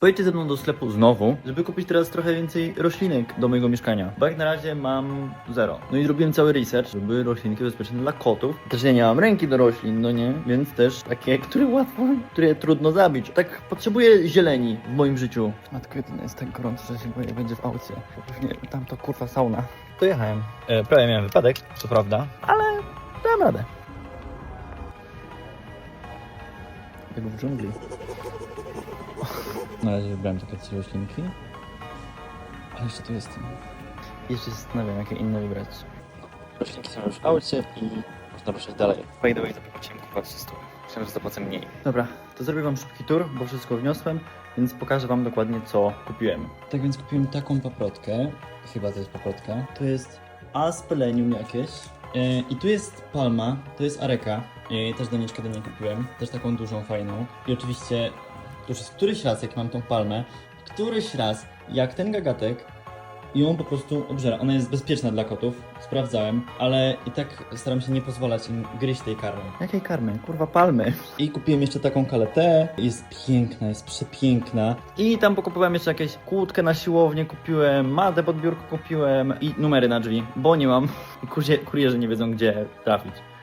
Pojedźcie ze mną do sklepu znowu, żeby kupić teraz trochę więcej roślinek do mojego mieszkania. Bo jak na razie mam zero. No i zrobiłem cały research, żeby roślinki bezpieczne dla kotów. Też ja nie mam ręki do roślin, no nie? Więc też takie, które łatwo, które trudno zabić. Tak potrzebuję zieleni w moim życiu. Matko, jedyne jest tak gorąco, że się boję, będzie w aucie. Bo pewnie tam to kurwa sauna. Dojechałem. E, prawie miałem wypadek, co prawda, ale dałem radę. Jak w dżungli. Na razie wybrałem takie trzy roślinki. Ale jeszcze tu jestem. Jeszcze się zastanawiam, jakie inne wybrać. Roślinki są już w aucie i można ruszać dalej. By the way, zapłaciłem kurwa 300. Myślałem, że zapłacę mniej. Dobra, to zrobię wam szybki tour, bo wszystko wniosłem, więc pokażę wam dokładnie, co kupiłem. Tak więc kupiłem taką paprotkę. Chyba to jest paprotka. To jest aspelenium jakieś. E, I tu jest palma, to jest areka. E, też doniczkę do niej kupiłem. Też taką dużą, fajną. I oczywiście to już jest któryś raz, jak mam tą palmę, któryś raz, jak ten gagatek ją po prostu obżera. Ona jest bezpieczna dla kotów, sprawdzałem, ale i tak staram się nie pozwalać im gryźć tej karmy. Jakiej karmy? Kurwa palmy. I kupiłem jeszcze taką kaletę. Jest piękna, jest przepiękna. I tam pokupowałem jeszcze jakieś kłódkę na siłownię, kupiłem matę pod biurko kupiłem i numery na drzwi, bo nie mam. I kurierzy nie wiedzą gdzie trafić.